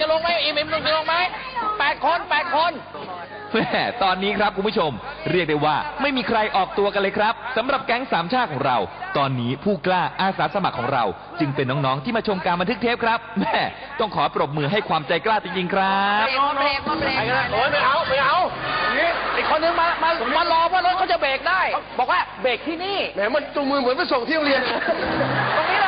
จะลงไหมอิมอิมลจะลงไหมแปดคนแปดคนแม่ตอนนี้ครับคุณผู้ชม เรียกได้ว่าไม่มีใครออกตัวกันเลยครับสำหรับแก๊งสามชาติของเรา ตอนนี้ผู้กล้าอาสาสมัครของเรา จึงเป็นน้องๆที่มาชมการบันทึกเทปครับแม่ต้องขอปรบมือให้ความใจกล้าจริงๆครับเบรกเบรกเบรกโอ้ยไม่เอาไม่เอาอีกคนนึงมามามารอว่ารถเขาจะเบรกได้ บอกว่าเบรกที่นี่แหมมันจูงมือเหมือนไปส่งที่โรงเรียนตรงนี้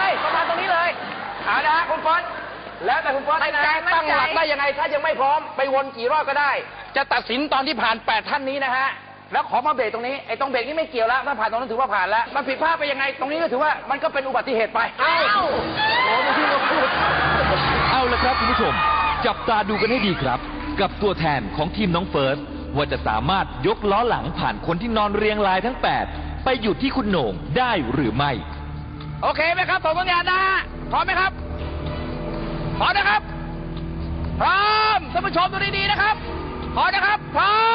แล้วแต่คุณฟอนมั่นใจมั่นใจตั้งหลักได้ยังไงถ้ายังไม่พร้อมไปวนกี่รอบก็ได้ จะตัดสินตอนที่ผ่านแปดท่านนี้นะฮะแล้วขอมาเบรกตรงนี้ไอ้ตรงเบรกนี่ไม่เกี่ยวแล้วถ้าผ่านตรงนั้นถือว่าผ่านแล้วมันผิดพลาดไปยังไงตรงนี้ก็ถือว่ามันก็เป็นอุบัติเหตุไปเอ้าโอ้โหที่เราพูดเอาละครับคุณผู้ชม จับตาดูกันให้ดีครับ กับตัวแทนของทีมน้องเฟิร์สว่าจะสามารถยกล้อหลังผ่านคนที่นอนเรียงรายทั้ง 8 ไปหยุดที่คุณโหน่งได้หรือไม่ โอเคไหมครับผมสัญญาณนะฮะพร้อมไหมครับ พร้อมนะครับ พร้อมท่านผู้ชมดูดีๆนะครับ พร้อมนะครับ พร้อม